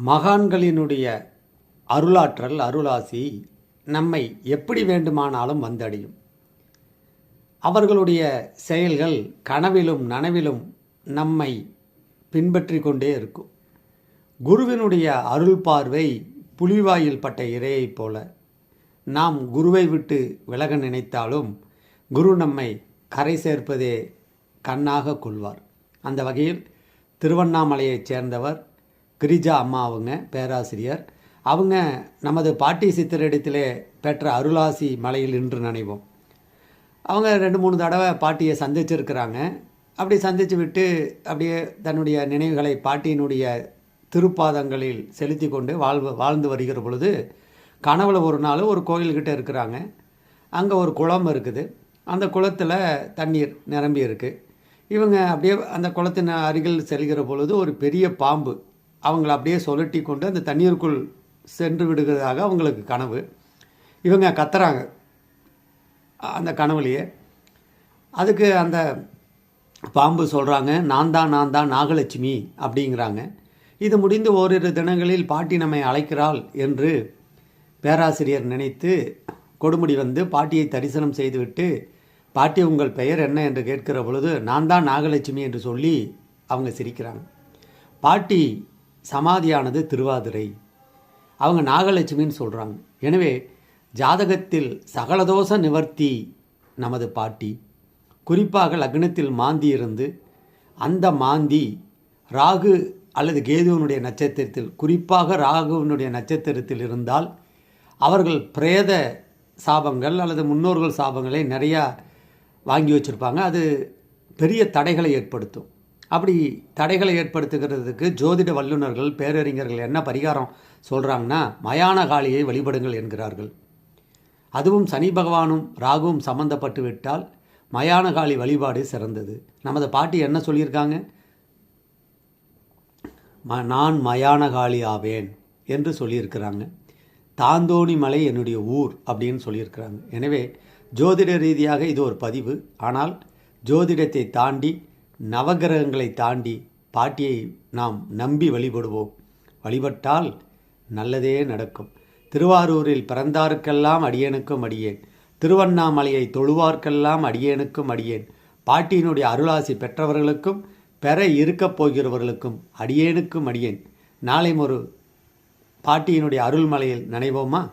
மகான்களினுடைய அருளாற்றல் அருளாசி நம்மை எப்படி வேண்டுமானாலும் வந்தடையும். அவர்களுடைய செயல்கள் கனவிலும் நனவிலும் நம்மை பின்பற்றி கொண்டே இருக்கும். குருவினுடைய அருள் பார்வை புலிவாயில் பட்ட இரையைப் போல. நாம் குருவை விட்டு விலக நினைத்தாலும் குரு நம்மை கரை சேர்ப்பதே கண்ணாக கொள்வார். அந்த வகையில் திருவண்ணாமலையைச் சேர்ந்தவர் கிரிஜா அம்மா அவங்க பேராசிரியர். அவங்க நமது பாட்டி சித்திரிடத்திலே பெற்ற அருளாசி மலையில் இன்று நினைவோம். அவங்க ரெண்டு மூணு தடவை பாட்டியை சந்திச்சிருக்கிறாங்க. அப்படி சந்தித்து விட்டு அப்படியே தன்னுடைய நினைவுகளை பாட்டியினுடைய திருப்பாதங்களில் செலுத்தி கொண்டு வாழ்வு வாழ்ந்து வருகிற பொழுது கனவுல ஒரு நாள் ஒரு கோயில்கிட்ட இருக்கிறாங்க. அங்கே ஒரு குளம் இருக்குது. அந்த குளத்தில் தண்ணீர் நிரம்பி இருக்குது இவங்க அப்படியே அந்த குளத்தின் அருகில் செல்கிற பொழுது ஒரு பெரிய பாம்பு அவங்கள அப்படியே சுழட்டி கொண்டு அந்த தண்ணீருக்குள் சென்று விடுகிறதாக அவங்களுக்கு கனவு. இவங்க கத்துறாங்க. அந்த கனவுலையே. அதுக்கு அந்த பாம்பு சொல்கிறாங்க நான் தான் நான் தான் நாகலட்சுமி அப்படிங்கிறாங்க. இது முடிந்து ஓரிரு தினங்களில் பாட்டி நம்மை அழைக்கிறாள் என்று பேராசிரியர் நினைத்து கொடுமுடி வந்து பாட்டியை தரிசனம் செய்துவிட்டு பாட்டி உங்கள் பெயர் என்ன? என்று கேட்கிற பொழுது நான் தான் நாகலட்சுமி என்று சொல்லி அவங்க சிரிக்கிறாங்க. பாட்டி சமாதியானது திருவாதிரை. அவங்க நாகலட்சுமின்னு சொல்கிறாங்க எனவே ஜாதகத்தில் சகலதோஷ நிவர்த்தி நமது பாட்டி. குறிப்பாக லக்னத்தில் மாந்தி இருந்து அந்த மாந்தி ராகு அல்லது கேதுவனுடைய நட்சத்திரத்தில் குறிப்பாக ராகுவனுடைய நட்சத்திரத்தில் இருந்தால் அவர்கள் பிரேத சாபங்கள் அல்லது முன்னோர்கள் சாபங்களை நிறையா வாங்கி வச்சுருப்பாங்க. அது பெரிய தடைகளை ஏற்படுத்தும். அப்படி தடைகளை ஏற்படுத்துகிறதுக்கு ஜோதிட வல்லுநர்கள் பேரறிஞர்கள் என்ன பரிகாரம் சொல்கிறாங்கன்னா மயான காளியை வழிபடுங்கள் என்கிறார்கள். அதுவும் சனி பகவானும் ராகுவும் சம்பந்தப்பட்டு விட்டால் மயான காளி வழிபாடு சிறந்தது. நமது பாட்டி என்ன சொல்லியிருக்காங்க? ம நான் மயான காளி ஆவேன் என்று சொல்லியிருக்கிறாங்க. தாந்தோணி மலை என்னுடைய ஊர் அப்படின்னு சொல்லியிருக்கிறாங்க. எனவே ஜோதிட ரீதியாக இது ஒரு பதிவு. ஆனால் ஜோதிடத்தை தாண்டி நவகிரகங்களை தாண்டி பாட்டியை நாம் நம்பி வழிபடுவோம். வழிபட்டால் நல்லதே நடக்கும். திருவாரூரில் பிறந்தாருக்கெல்லாம் அடியேனுக்கும் அடியேன். திருவண்ணாமலையை தொழுவார்க்கெல்லாம் அடியேனுக்கும் அடியேன். பாட்டியினுடைய அருளாசி பெற்றவர்களுக்கும் பெற இருக்கப் போகிறவர்களுக்கும் அடியேனுக்கும் அடியேன். நாளை ஒரு பாட்டியினுடைய அருள்மலையில் நினைவோமா?